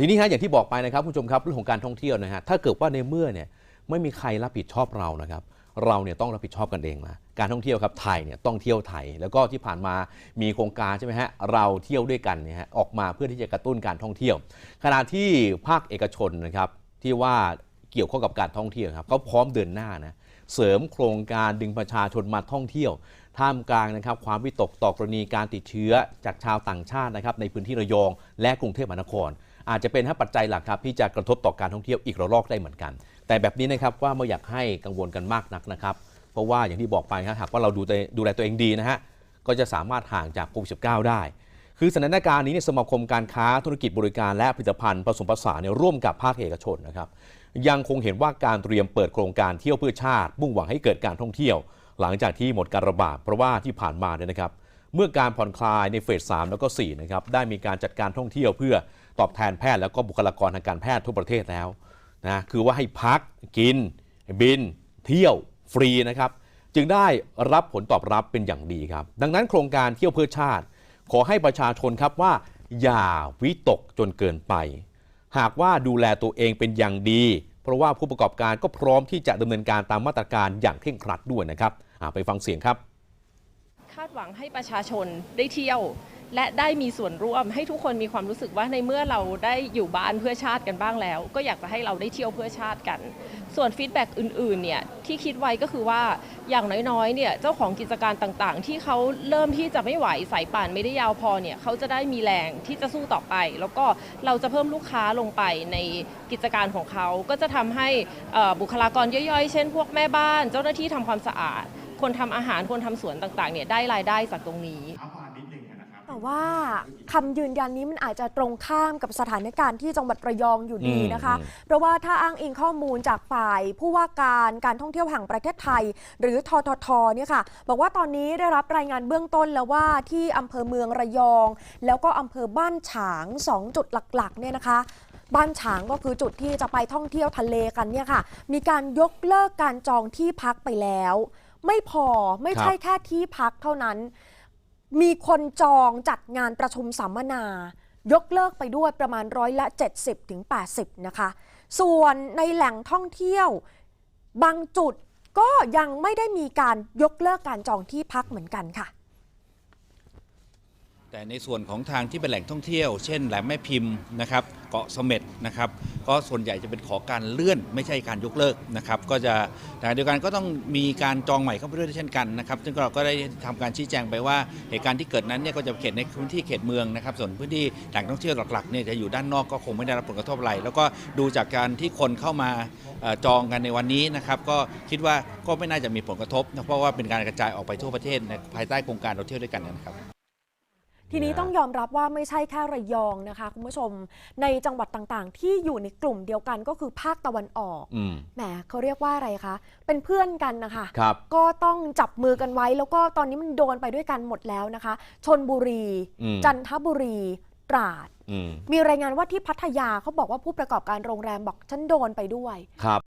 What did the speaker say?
ทีนี้ฮะอย่างที่บอกไปนะครับคุณผู้ชมครับเรื่องของการท่องเที่ยวนะฮะถ้าเกิดว่าในเมื่อเนี่ยไม่มีใครรับผิดชอบเรานะครับ เราเนี่ยต้องรับผิดชอบกันเองนะการท่องเที่ยวครับไทยเนี่ยต้องเที่ยวไทย แล้วก็ที่ผ่านมามีโครงการใช่ไหมฮะเราเที่ยวด้วยกันเนี่ยฮะออกมาเพื่อที่จะกระตุ้นการท่องเที่ยว ขณะที่ภาคเอกชนนะครับที่ว่าเกี่ยวข้องกับการท่องเที่ยวครับเขาพร้อมเดินหน้านะเสริมโครงการดึงประชาชนมาท่องเที่ยว ท่ามกลางนะครับความวิตกต่อกรณีการติดเชื้อจากชาวต่างชาตินะครับในพื้นที่ระยองและกรุงเทพมหานคร อาจจะเป็นทั้งปัจจัยหลักครับที่จะกระทบต่อการท่องเที่ยวอีกระลอกได้เหมือนกัน แต่แบบนี้นะครับว่าไม่อยากให้กังวลกันมากนักนะครับ เพราะว่าอย่างที่บอกไปครับหากว่าเราดูแลดูแลตัวเองดีนะฮะก็จะสามารถห่างจากโควิด 19 ได้ คือสถานการณ์นี้เนี่ยสมาคมการค้าธุรกิจบริการและผลิตภัณฑ์ผสมผสานเนี่ยร่วมกับภาคเอกชนนะครับยังคงเห็นว่าการเตรียมเปิดโครงการเที่ยวเพื่อชาติ มุ่งหวังให้เกิดการท่องเที่ยว หลังจากที่หมดการระบาดเพราะว่าที่ผ่านมาเนี่ยนะครับ เมื่อการผ่อนคลายในเฟส3แล้วก็4นะครับได้มีการจัดการท่องเที่ยวเพื่อ ตอบแทนแพทย์แล้วก็บุคลากรทางการแพทย์ทั่วประเทศแล้วนะคือว่าให้พักกิน บิน เที่ยวฟรีนะครับ จึงได้รับผลตอบรับเป็นอย่างดีครับ ดังนั้นโครงการเที่ยวเพื่อชาติ ขอให้ประชาชนครับว่า อย่าวิตกจนเกินไป หากว่าดูแลตัวเองเป็นอย่างดี เพราะว่าผู้ประกอบการก็พร้อมที่จะดำเนินการตามมาตรการอย่างเคร่งครัดด้วยนะครับไปฟังเสียงครับ คาดหวังให้ประชาชนได้เที่ยว และได้มีส่วนร่วมให้ทุกคนมีความรู้สึกว่าในเมื่อเราได้อยู่บ้านเพื่อชาติกันบ้างแล้ว ก็อยากจะให้เราได้เที่ยวเพื่อชาติกัน ส่วนฟีดแบ็กอื่นๆเนี่ยที่คิดไว้ก็คือว่าอย่างน้อยๆเนี่ยเจ้าของกิจการต่างๆ ที่เขาเริ่มที่จะไม่ไหวสายป่านไม่ได้ยาวพอเนี่ยเขาจะได้มีแรงที่จะสู้ต่อไป แล้วก็เราจะเพิ่มลูกค้าลงไปในกิจการของเขาก็จะทำให้บุคลากรย่อยๆ เช่น พวกแม่บ้าน เจ้าหน้าที่ทำความสะอาด คนทำอาหารคนทำสวนต่างๆเนี่ยได้รายได้จากตรงนี้ ว่าคำยืนยันนี้มันอาจจะตรงข้ามกับสถานการณ์ที่จังหวัดระยองอยู่ดีนะคะอืมเพราะว่าถ้าอ้างอิงข้อมูลจากฝ่ายผู้ว่าการการท่องเที่ยวแห่งประเทศไทย หรือทททเนี่ยค่ะ บอกว่าตอนนี้ได้รับรายงานเบื้องต้นแล้วว่าที่อำเภอเมืองระยอง แล้วก็อำเภอบ้านฉางสองจุดหลักๆเนี่ยนะคะบ้านฉางก็คือจุดที่จะไปท่องเที่ยวทะเลกันเนี่ยค่ะ มีการยกเลิกการจองที่พักไปแล้ว ไม่พอไม่ใช่แค่ที่พักเท่านั้น มีคนจองจัดงานประชุมสัมมนา ยกเลิกไปด้วยประมาณร้อยละ 70ถึง80นะคะ ส่วนในแหล่งท่องเที่ยว บางจุดก็ยังไม่ได้มีการยกเลิกการจองที่พักเหมือนกันค่ะ แต่ในส่วนของทางที่เป็นแหล่งท่องเที่ยว เช่นแหลมแม่พิมพ์นะครับเกาะเสม็ดนะครับก็ส่วนใหญ่จะเป็นขอการเลื่อนไม่ใช่การยกเลิกนะครับก็จะแต่เดียวกันก็ต้องมีการจองใหม่เข้าไปด้วยเช่นกันนะครับซึ่งเราก็ได้ทำการชี้แจงไปว่าเหตุการณ์ที่เกิดนั้นเนี่ยก็จะเขตในพื้นที่เขตเมืองนะครับส่วนพื้นที่แหล่งท่องเที่ยวหลักๆเนี่ยจะอยู่ด้านนอกก็คงไม่ได้รับผลกระทบอะไรแล้วก็ดูจากการที่คนเข้ามาจองกันในวันนี้นะครับก็คิดว่าก็ไม่น่าจะมีผลกระทบนะเพราะว่าเป็นการกระจายออกไปทั่วประเทศภายใต้โครงการเราเที่ยวด้วยกันนะครับ ทีนี้ต้องยอมรับว่าไม่ใช่แค่ระยองนะคะ คุณผู้ชมในจังหวัดต่างๆ ที่อยู่ในกลุ่มเดียวกันก็คือภาคตะวันออกอืม แหมเขาเรียกว่าอะไรคะเป็นเพื่อนกันนะคะ ครับ ก็ต้องจับมือกันไว้ แล้วก็ตอนนี้มันโดนไปด้วยกันหมดแล้วนะคะชนบุรี อืม จันทบุรี ตราด อืมมีรายงานว่าที่พัทยาเขาบอกว่าผู้ประกอบการโรงแรมบอกฉันโดนไปด้วย ครับ